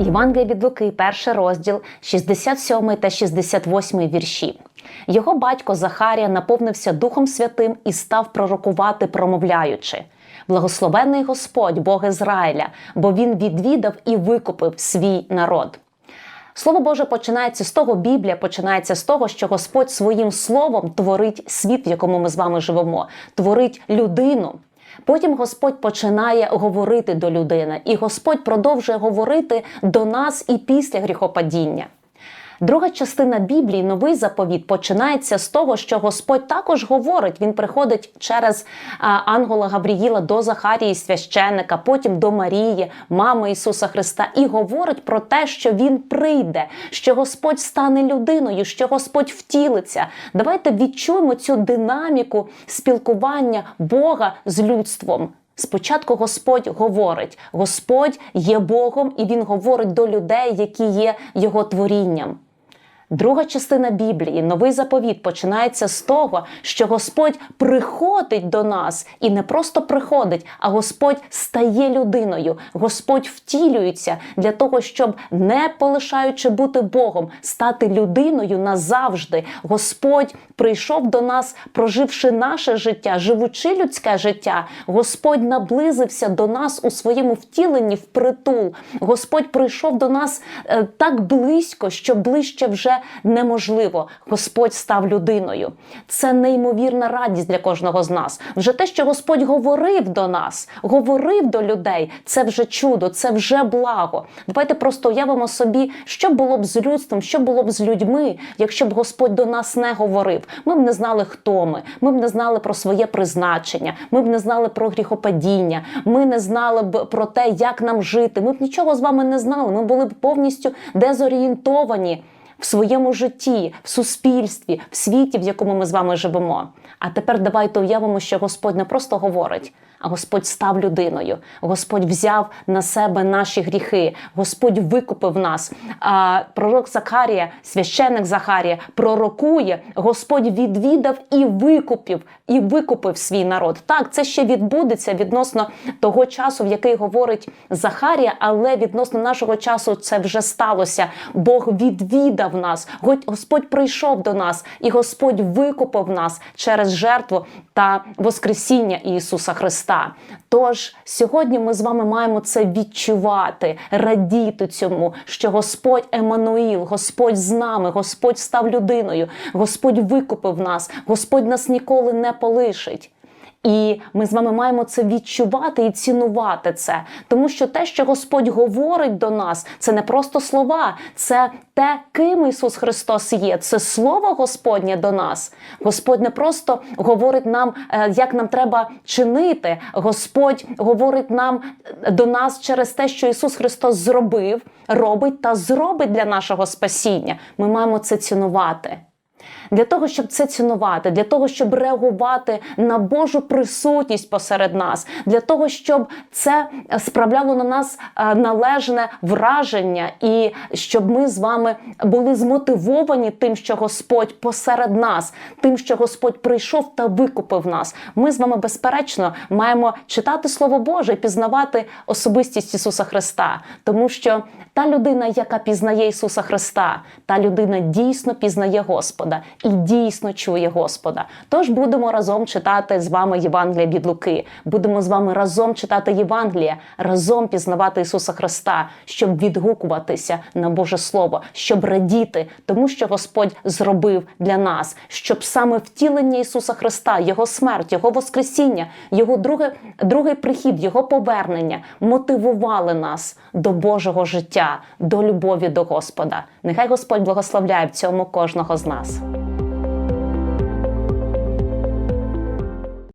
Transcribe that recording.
Євангелія від Луки, перший розділ, 67 та 68 вірші. Його батько Захарія наповнився Духом Святим і став пророкувати, промовляючи: Благословений Господь, Бог Ізраїля, бо він відвідав і викупив свій народ. Слово Боже починається з того, Біблія починається з того, що Господь своїм словом творить світ, в якому ми з вами живемо, творить людину. Потім Господь починає говорити до людини, і Господь продовжує говорити до нас і після гріхопадіння. Друга частина Біблії, новий заповіт, починається з того, що Господь також говорить. Він приходить через ангела Гавріїла до Захарії, священика, потім до Марії, мами Ісуса Христа, і говорить про те, що Він прийде, що Господь стане людиною, що Господь втілиться. Давайте відчуємо цю динаміку спілкування Бога з людством. Спочатку Господь говорить: Господь є Богом, і Він говорить до людей, які є Його творінням. Друга частина Біблії, новий заповіт, починається з того, що Господь приходить до нас і не просто приходить, а Господь стає людиною. Господь втілюється для того, щоб, не полишаючи бути Богом, стати людиною назавжди. Господь прийшов до нас, проживши наше життя, живучи людське життя. Господь наблизився до нас у своєму втіленні впритул. Господь прийшов до нас е, так близько, що ближче вже неможливо. Господь став людиною. Це неймовірна радість для кожного з нас. Вже те, що Господь говорив до нас, говорив до людей, це вже чудо, це вже благо. Давайте просто уявимо собі, що було б з людством, що було б з людьми, якщо б Господь до нас не говорив. Ми б не знали, хто ми, ми б не знали про своє призначення, ми б не знали про гріхопадіння, ми не знали б про те, як нам жити. Ми б нічого з вами не знали. Ми були б повністю дезорієнтовані в своєму житті, в суспільстві, в світі, в якому ми з вами живемо. А тепер давайте уявимо, що Господь не просто говорить, а Господь став людиною. Господь взяв на себе наші гріхи, Господь викупив нас. А пророк Захарія, священник Захарія, пророкує, Господь відвідав і викупив, і викупив свій народ. Так, це ще відбудеться відносно того часу, в який говорить Захарія, але відносно нашого часу це вже сталося. Бог відвідав нас, Господь прийшов до нас, і Господь викупив нас через жертву та Воскресіння Ісуса Христа. Тож сьогодні ми з вами маємо це відчувати, радіти цьому, що Господь Еммануїл, Господь з нами, Господь став людиною, Господь викупив нас, Господь нас ніколи не полишить. І ми з вами маємо це відчувати і цінувати це, тому що те, що Господь говорить до нас, це не просто слова, це те, ким Ісус Христос є. Це Слово Господнє до нас. Господь не просто говорить нам, е, як нам треба чинити. Господь говорить нам е, до нас через те, що Ісус Христос зробив, робить та зробить для нашого спасіння. Ми маємо це цінувати. Для того, щоб це цінувати, для того, щоб реагувати на Божу присутність посеред нас, для того, щоб це справляло на нас е, належне враження, і щоб ми з вами були змотивовані тим, що Господь посеред нас, тим, що Господь прийшов та викупив нас. Ми з вами, безперечно, маємо читати Слово Боже і пізнавати особистість Ісуса Христа, тому що та людина, яка пізнає Ісуса Христа, та людина дійсно пізнає Господа і дійсно чує Господа. Тож будемо разом читати з вами Євангелія від Луки. Будемо з вами разом читати Євангелія, разом пізнавати Ісуса Христа, щоб відгукуватися на Боже Слово, щоб радіти, тому що Господь зробив для нас, щоб саме втілення Ісуса Христа, Його смерть, Його Воскресіння, Його друге, другий прихід, Його повернення мотивували нас до Божого життя, до любові до Господа. Нехай Господь благословляє в цьому кожного з нас.